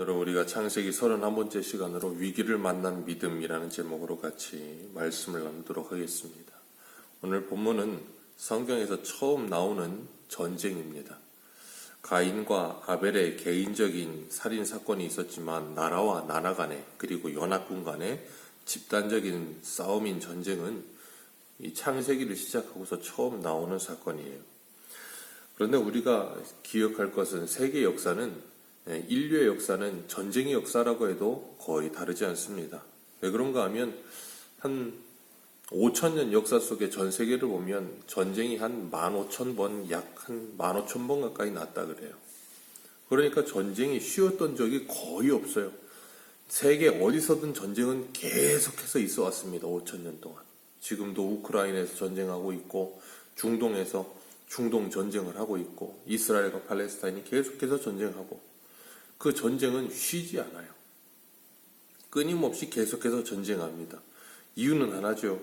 오늘은 우리가 창세기 31번째 시간으로 위기를 만난 믿음이라는 제목으로 같이 말씀을 나누도록 하겠습니다. 오늘 본문은 성경에서 처음 나오는 전쟁입니다. 가인과 아벨의 개인적인 살인 사건이 있었지만 나라와 나라 간에 그리고 연합군 간의 집단적인 싸움인 전쟁은 이 창세기를 시작하고서 처음 나오는 사건이에요. 그런데 우리가 기억할 것은 세계 역사는 예, 인류의 역사는 전쟁의 역사라고 해도 거의 다르지 않습니다. 왜 그런가 하면 한 5천 년 역사 속에 전 세계를 보면 전쟁이 한 15,000번, 약 한 15,000번 가까이 났다 그래요. 그러니까 전쟁이 쉬웠던 적이 거의 없어요. 세계 어디서든 전쟁은 계속해서 있어 왔습니다. 5천 년 동안. 지금도 우크라이나에서 전쟁하고 있고 중동에서 중동 전쟁을 하고 있고 이스라엘과 팔레스타인이 계속해서 전쟁하고 그 전쟁은 쉬지 않아요. 끊임없이 계속해서 전쟁합니다. 이유는 하나죠.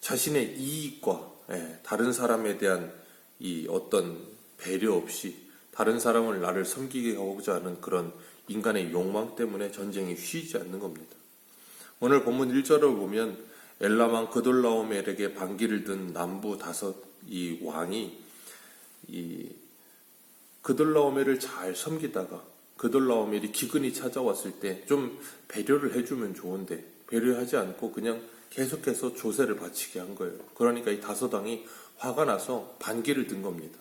자신의 이익과 예, 다른 사람에 대한 이 어떤 배려 없이 다른 사람을 나를 섬기게 하고자 하는 그런 인간의 욕망 때문에 전쟁이 쉬지 않는 겁니다. 오늘 본문 1절을 보면 엘라만 그돌라오멜에게 반기를 든 남부 다섯 이 왕이 이 그돌라오멜을 잘 섬기다가 그돌라오멜이 기근이 찾아왔을 때 좀 배려를 해주면 좋은데 배려하지 않고 그냥 계속해서 조세를 바치게 한 거예요. 그러니까 이 다소당이 화가 나서 반기를 든 겁니다.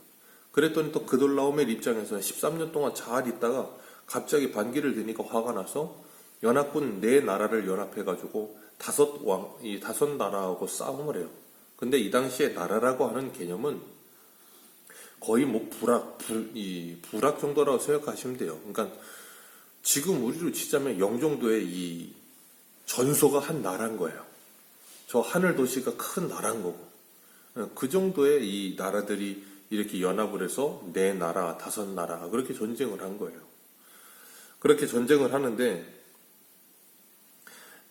그랬더니 또 그돌라오멜 입장에서는 13년 동안 잘 있다가 갑자기 반기를 드니까 화가 나서 연합군 네 나라를 연합해가지고 다섯 왕, 이 다섯 나라하고 싸움을 해요. 근데 이 당시에 나라라고 하는 개념은 거의 뭐 불악, 불, 이 불악 정도라고 생각하시면 돼요. 그러니까 지금 우리로 치자면 영종도의 이 전소가 한 나라인 거예요. 저 하늘 도시가 큰 나라인 거고. 그 정도의 이 나라들이 이렇게 연합을 해서 네 나라, 다섯 나라, 그렇게 전쟁을 한 거예요. 그렇게 전쟁을 하는데,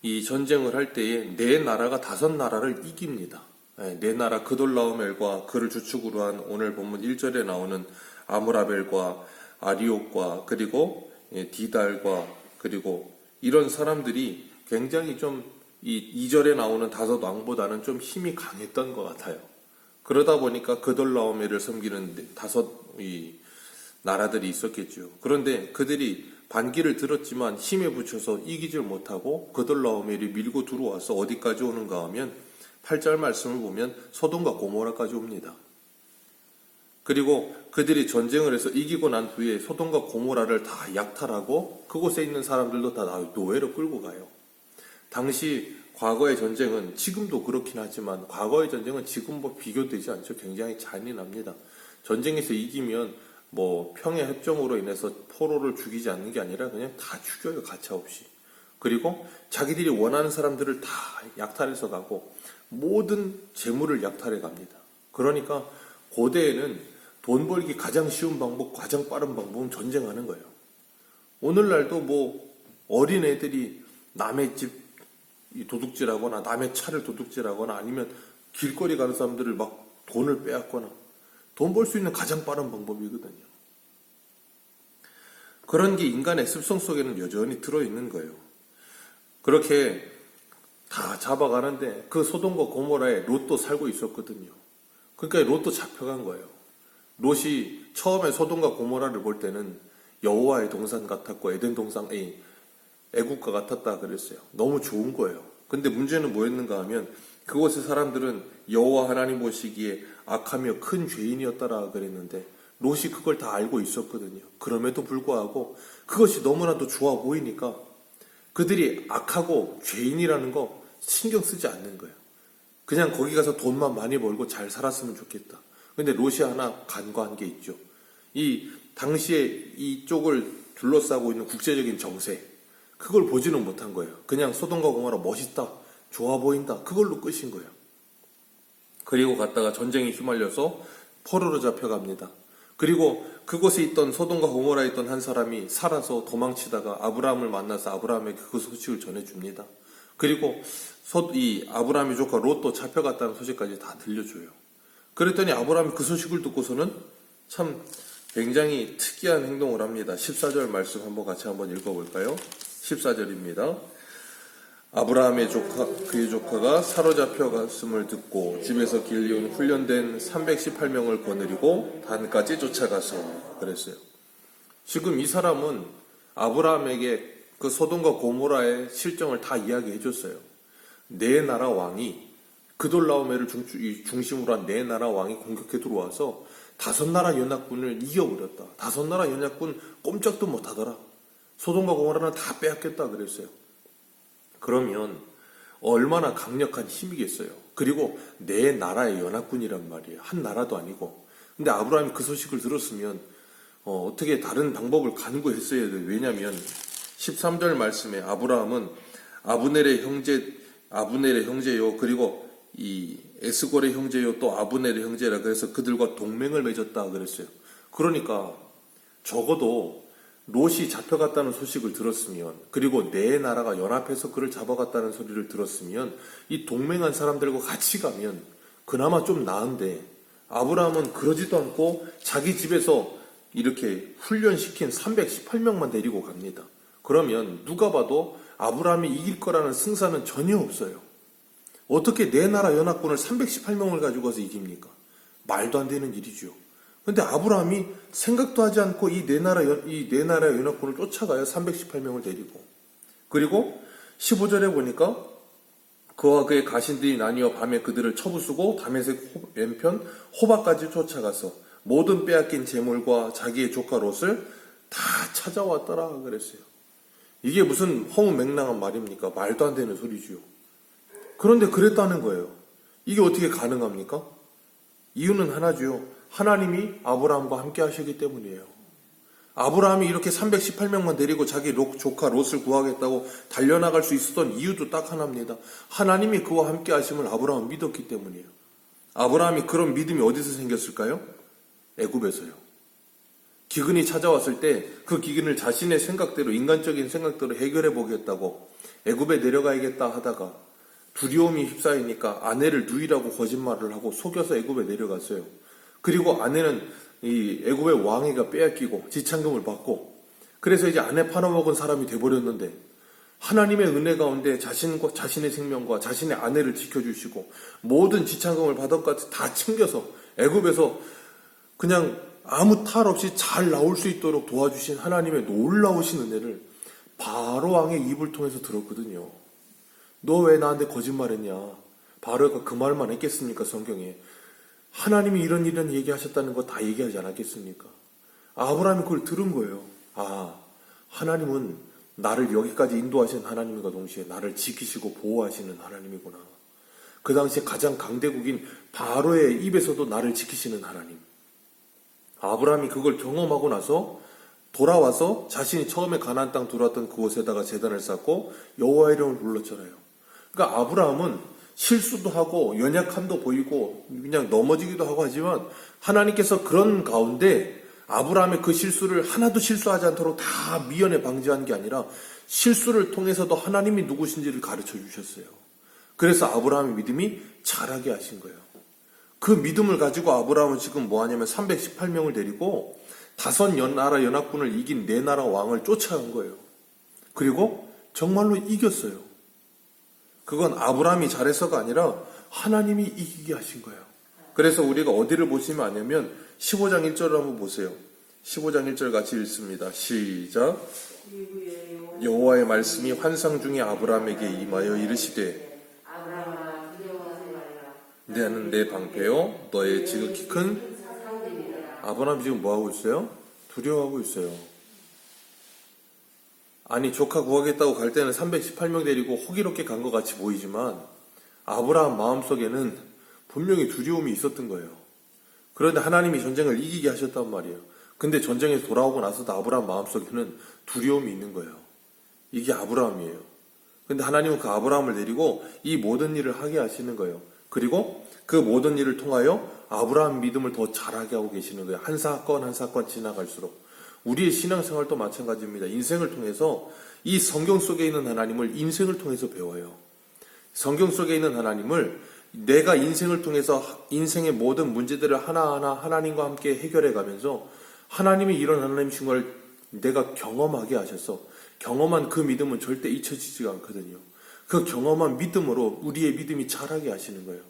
이 전쟁을 할 때에 네 나라가 다섯 나라를 이깁니다. 예, 네 나라 그돌라오멜과 그를 주축으로 한 오늘 본문 1절에 나오는 아무라벨과 아리옥과 그리고 예, 디달과 그리고 이런 사람들이 굉장히 좀 이 2절에 나오는 다섯 왕보다는 좀 힘이 강했던 것 같아요. 그러다 보니까 그돌라오멜을 섬기는 다섯 이 나라들이 있었겠죠. 그런데 그들이 반기를 들었지만 힘에 붙여서 이기질 못하고 그돌라오멜이 밀고 들어와서 어디까지 오는가 하면 8절 말씀을 보면 소돔과 고모라까지 옵니다. 그리고 그들이 전쟁을 해서 이기고 난 후에 소돔과 고모라를 다 약탈하고 그곳에 있는 사람들도 다 노예로 끌고 가요. 당시 과거의 전쟁은 지금도 그렇긴 하지만 과거의 전쟁은 지금과 비교되지 않죠. 굉장히 잔인합니다. 전쟁에서 이기면 뭐 평화 협정으로 인해서 포로를 죽이지 않는 게 아니라 그냥 다 죽여요. 가차 없이. 그리고 자기들이 원하는 사람들을 다 약탈해서 가고 모든 재물을 약탈해 갑니다. 그러니까 고대에는 돈 벌기 가장 쉬운 방법, 가장 빠른 방법은 전쟁하는 거예요. 오늘날도 뭐 어린 애들이 남의 집 도둑질하거나 남의 차를 도둑질하거나 아니면 길거리 가는 사람들을 막 돈을 빼앗거나 돈 벌 수 있는 가장 빠른 방법이거든요. 그런 게 인간의 습성 속에는 여전히 들어있는 거예요. 그렇게 다 잡아가는데 그 소돔과 고모라에 롯도 살고 있었거든요. 그러니까 롯도 잡혀간 거예요. 롯이 처음에 소돔과 고모라를 볼 때는 여호와의 동산 같았고 에덴 동산, 이 애국가 같았다 그랬어요. 너무 좋은 거예요. 근데 문제는 뭐였는가 하면 그곳의 사람들은 여호와 하나님 보시기에 악하며 큰 죄인이었다라 그랬는데 롯이 그걸 다 알고 있었거든요. 그럼에도 불구하고 그것이 너무나도 좋아 보이니까 그들이 악하고 죄인이라는 거 신경 쓰지 않는 거예요. 그냥 거기 가서 돈만 많이 벌고 잘 살았으면 좋겠다. 근데 롯이 하나 간과한 게 있죠. 이 당시에 이쪽을 둘러싸고 있는 국제적인 정세 그걸 보지는 못한 거예요. 그냥 소돔과 고모라 멋있다, 좋아 보인다 그걸로 끝인 거예요. 그리고 갔다가 전쟁에 휘말려서 포로로 잡혀갑니다. 그리고 그곳에 있던 소돔과 고모라에 있던 한 사람이 살아서 도망치다가 아브라함을 만나서 아브라함에게 그 소식을 전해줍니다. 그리고 소, 이 아브라함의 조카 롯도 잡혀갔다는 소식까지 다 들려줘요. 그랬더니 아브라함이 그 소식을 듣고서는 참 굉장히 특이한 행동을 합니다. 14절 말씀 한번 같이 한번 읽어볼까요? 14절입니다. 아브라함의 조카, 그의 조카가 사로잡혀 갔음을 듣고 집에서 길리온 훈련된 318명을 거느리고 단까지 쫓아가서 그랬어요. 지금 이 사람은 아브라함에게 그 소돔과 고모라의 실정을 다 이야기해 줬어요. 네 나라 왕이 그돌라오메를 중심으로 한 네 나라 왕이 공격해 들어와서 다섯 나라 연합군을 이겨버렸다. 다섯 나라 연합군 꼼짝도 못하더라. 소돔과 고모라는 다 빼앗겼다 그랬어요. 그러면 얼마나 강력한 힘이겠어요. 그리고 네 나라의 연합군이란 말이에요. 한 나라도 아니고. 근데 아브라함이 그 소식을 들었으면 어, 떻게 다른 방법을 간구했어야 돼요. 왜냐하면 13절 말씀에 아브라함은 아브넬의 형제 아브넬의 형제요 그리고 이 에스골의 형제요 또 아브넬의 형제라 그래서 그들과 동맹을 맺었다 그랬어요. 그러니까 적어도 롯이 잡혀갔다는 소식을 들었으면 그리고 네 나라가 연합해서 그를 잡아갔다는 소리를 들었으면 이 동맹한 사람들과 같이 가면 그나마 좀 나은데 아브라함은 그러지도 않고 자기 집에서 이렇게 훈련시킨 318명만 데리고 갑니다. 그러면 누가 봐도 아브라함이 이길 거라는 승산은 전혀 없어요. 어떻게 네 나라 연합군을 318명을 가지고 가서 이깁니까? 말도 안 되는 일이죠. 근데 아브라함이 생각도 하지 않고 이 네 나라 연- 이네 나라 연합군을 쫓아가요. 318명을 데리고. 그리고 15절에 보니까 그와 그의 가신들이 나뉘어 밤에 그들을 다메섹 호- 왼편 호박까지 쫓아가서 모든 빼앗긴 재물과 자기의 조카 롯을 다 찾아왔더라 그랬어요. 이게 무슨 허무맹랑한 말입니까? 말도 안 되는 소리지요. 그런데 그랬다는 거예요. 이게 어떻게 가능합니까? 이유는 하나지요. 하나님이 아브라함과 함께 하시기 때문이에요. 아브라함이 이렇게 318명만 데리고 자기 롯, 조카 롯을 구하겠다고 달려나갈 수 있었던 이유도 딱 하나입니다. 하나님이 그와 함께 하심을 아브라함은 믿었기 때문이에요. 아브라함이 그런 믿음이 어디서 생겼을까요? 애굽에서요. 기근이 찾아왔을 때 그 기근을 자신의 생각대로 인간적인 생각대로 해결해 보겠다고 애굽에 내려가야겠다 하다가 두려움이 휩싸이니까 아내를 누이라고 거짓말을 하고 속여서 애굽에 내려갔어요. 그리고 아내는 이 애굽의 왕이가 빼앗기고 지창금을 받고 그래서 이제 아내 팔아먹은 사람이 돼버렸는데 하나님의 은혜 가운데 자신과 자신의 생명과 자신의 아내를 지켜주시고 모든 지창금을 받아까지 다 챙겨서 애굽에서 그냥 아무 탈 없이 잘 나올 수 있도록 도와주신 하나님의 놀라우신 은혜를 바로 왕의 입을 통해서 들었거든요. 너 왜 나한테 거짓말했냐? 바로가 그 말만 했겠습니까 성경에? 하나님이 이런 이런 얘기하셨다는 거 다 얘기하지 않았겠습니까? 아브라함이 그걸 들은 거예요. 아, 하나님은 나를 여기까지 인도하신 하나님과 동시에 나를 지키시고 보호하시는 하나님이구나. 그 당시에 가장 강대국인 바로의 입에서도 나를 지키시는 하나님. 아브라함이 그걸 경험하고 나서 돌아와서 자신이 처음에 가나안 땅 들어왔던 그곳에다가 재단을 쌓고 여호와 이름을 불렀잖아요. 그러니까 아브라함은 실수도 하고 연약함도 보이고 그냥 넘어지기도 하고 하지만 하나님께서 그런 가운데 아브라함의 그 실수를 하나도 실수하지 않도록 다 미연에 방지한 게 아니라 실수를 통해서도 하나님이 누구신지를 가르쳐 주셨어요. 그래서 아브라함의 믿음이 자라게 하신 거예요. 그 믿음을 가지고 아브라함은 지금 뭐 하냐면 318명을 데리고 다섯 연 나라 연합군을 이긴 네 나라 왕을 쫓아간 거예요. 그리고 정말로 이겼어요. 그건 아브라함이 잘해서가 아니라 하나님이 이기게 하신 거예요. 그래서 우리가 어디를 보시면 아냐면 15장 1절을 한번 보세요. 15장 1절 같이 읽습니다. 시작. 여호와의 말씀이 환상 중에 아브라함에게 임하여 이르시되 아브라함아 두려워하지 나는 내 방패요 너의 지극히 큰 아브라함 지금 뭐 하고 있어요? 두려워하고 있어요. 아니 조카 구하겠다고 갈 때는 318명 데리고 호기롭게 간 것 같이 보이지만 아브라함 마음속에는 분명히 두려움이 있었던 거예요. 그런데 하나님이 전쟁을 이기게 하셨단 말이에요. 근데 전쟁에서 돌아오고 나서도 아브라함 마음속에는 두려움이 있는 거예요. 이게 아브라함이에요. 근데 하나님은 그 아브라함을 데리고 이 모든 일을 하게 하시는 거예요. 그리고 그 모든 일을 통하여 아브라함 믿음을 더 잘하게 하고 계시는 거예요. 한 사건 한 사건 지나갈수록. 우리의 신앙생활도 마찬가지입니다. 인생을 통해서 이 성경 속에 있는 하나님을 인생을 통해서 배워요. 성경 속에 있는 하나님을 내가 인생을 통해서 인생의 모든 문제들을 하나하나 하나님과 함께 해결해 가면서 하나님이 이런 하나님이신 걸 내가 경험하게 하셔서 경험한 그 믿음은 절대 잊혀지지가 않거든요. 그 경험한 믿음으로 우리의 믿음이 자라게 하시는 거예요.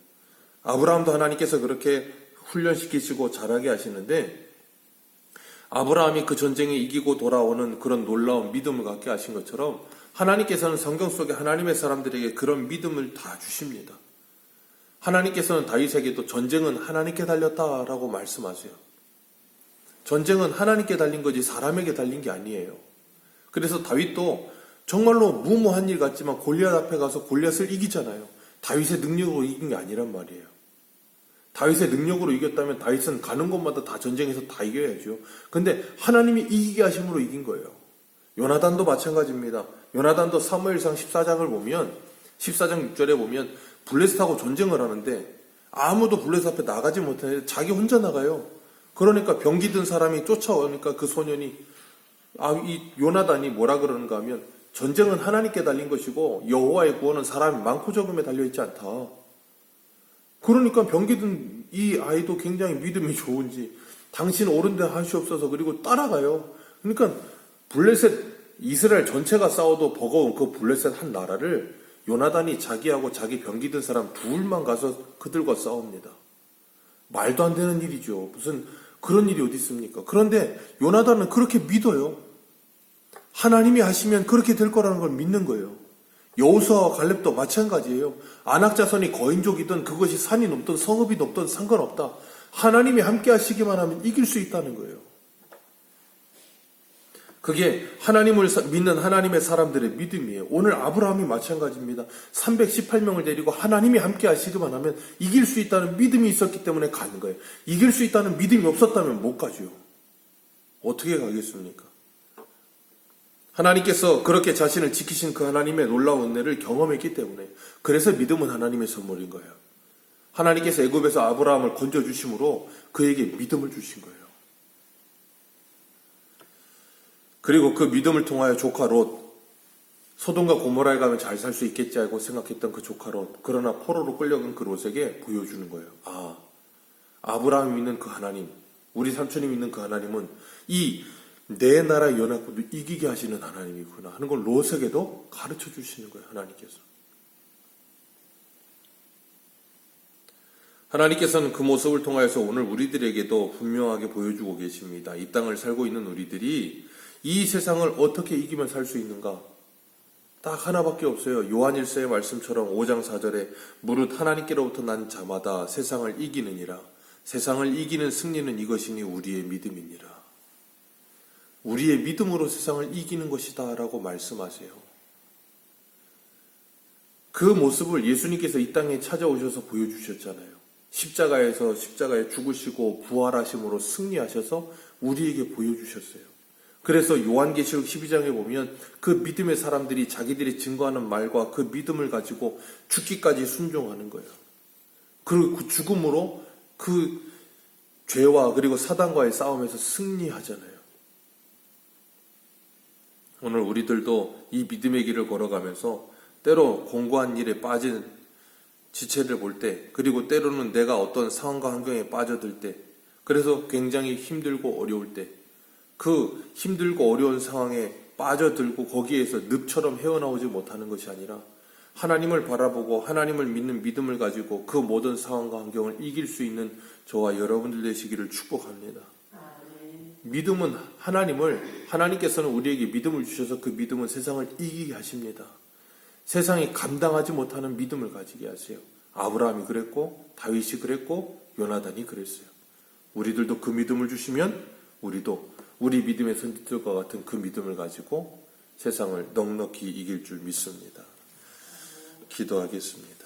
아브라함도 하나님께서 그렇게 훈련시키시고 자라게 하시는데 아브라함이 그 전쟁에 이기고 돌아오는 그런 놀라운 믿음을 갖게 하신 것처럼 하나님께서는 성경 속에 하나님의 사람들에게 그런 믿음을 다 주십니다. 하나님께서는 다윗에게도 전쟁은 하나님께 달렸다라고 말씀하세요. 전쟁은 하나님께 달린 거지 사람에게 달린 게 아니에요. 그래서 다윗도 정말로 무모한 일 같지만 골리앗 앞에 가서 골리앗을 이기잖아요. 다윗의 능력으로 이긴 게 아니란 말이에요. 다윗의 능력으로 이겼다면 다윗은 가는 곳마다 다 전쟁에서 다 이겨야죠. 근데 하나님이 이기게 하심으로 이긴 거예요. 요나단도 마찬가지입니다. 요나단도 사무엘상 14장을 보면 14장 6절에 보면 블레셋하고 전쟁을 하는데 아무도 블레셋 앞에 나가지 못하는데 자기 혼자 나가요. 그러니까 병기 든 사람이 쫓아오니까 그 소년이 아, 이 요나단이 뭐라 그러는가 하면 전쟁은 하나님께 달린 것이고 여호와의 구원은 사람이 많고 적음에 달려 있지 않다. 그러니까 병기든 이 아이도 굉장히 믿음이 좋은지 당신 옳은데 하시옵소서 그리고 따라가요. 그러니까 블레셋 이스라엘 전체가 싸워도 버거운 그 블레셋 한 나라를 요나단이 자기하고 자기 병기든 사람 둘만 가서 그들과 싸웁니다. 말도 안 되는 일이죠. 무슨 그런 일이 어디 있습니까? 그런데 요나단은 그렇게 믿어요. 하나님이 하시면 그렇게 될 거라는 걸 믿는 거예요. 여호수아와 갈렙도 마찬가지예요. 안악자손이 거인족이든 그것이 산이 높든 성읍이 높든 상관없다. 하나님이 함께 하시기만 하면 이길 수 있다는 거예요. 그게 하나님을 사- 믿는 하나님의 사람들의 믿음이에요. 오늘 아브라함이 마찬가지입니다. 318명을 데리고 하나님이 함께 하시기만 하면 이길 수 있다는 믿음이 있었기 때문에 가는 거예요. 이길 수 있다는 믿음이 없었다면 못 가죠. 어떻게 가겠습니까? 하나님께서 그렇게 자신을 지키신 그 하나님의 놀라운 은혜를 경험했기 때문에 그래서 믿음은 하나님의 선물인 거예요. 하나님께서 애굽에서 아브라함을 건져 주심으로 그에게 믿음을 주신 거예요. 그리고 그 믿음을 통하여 조카 롯 소돔과 고모라에 가면 잘 살 수 있겠지 알고 생각했던 그 조카 롯 그러나 포로로 끌려간 그 롯에게 보여주는 거예요. 아 아브라함이 믿는 그 하나님 우리 삼촌이 믿는 그 하나님은 이 내 나라 연합군도 이기게 하시는 하나님이구나 하는 걸 롯에게도 가르쳐 주시는 거예요. 하나님께서. 하나님께서는 그 모습을 통하여서 오늘 우리들에게도 분명하게 보여주고 계십니다. 이 땅을 살고 있는 우리들이 이 세상을 어떻게 이기면 살 수 있는가? 딱 하나밖에 없어요. 요한일서의 말씀처럼 5장 4절에 무릇 하나님께로부터 난 자마다 세상을 이기느니라. 세상을 이기는 승리는 이것이니 우리의 믿음이니라. 우리의 믿음으로 세상을 이기는 것이다 라고 말씀하세요. 그 모습을 예수님께서 이 땅에 찾아오셔서 보여주셨잖아요. 십자가에서 십자가에 죽으시고 부활하심으로 승리하셔서 우리에게 보여주셨어요. 그래서 요한계시록 12장에 보면 그 믿음의 사람들이 자기들이 증거하는 말과 그 믿음을 가지고 죽기까지 순종하는 거예요. 그리고 그 죽음으로 그 죄와 그리고 사단과의 싸움에서 승리하잖아요. 오늘 우리들도 이 믿음의 길을 걸어가면서 때로 공고한 일에 빠진 지체를 볼 때, 그리고 때로는 내가 어떤 상황과 환경에 빠져들 때, 그래서 굉장히 힘들고 어려울 때, 그 힘들고 어려운 상황에 빠져들고 거기에서 늪처럼 헤어나오지 못하는 것이 아니라 하나님을 바라보고 하나님을 믿는 믿음을 가지고 그 모든 상황과 환경을 이길 수 있는 저와 여러분들 되시기를 축복합니다. 믿음은 하나님을 하나님께서는 우리에게 믿음을 주셔서 그 믿음은 세상을 이기게 하십니다. 세상이 감당하지 못하는 믿음을 가지게 하세요. 아브라함이 그랬고 다윗이 그랬고 요나단이 그랬어요. 우리들도 그 믿음을 주시면 우리도 우리 믿음의 선지들과 같은 그 믿음을 가지고 세상을 넉넉히 이길 줄 믿습니다. 기도하겠습니다.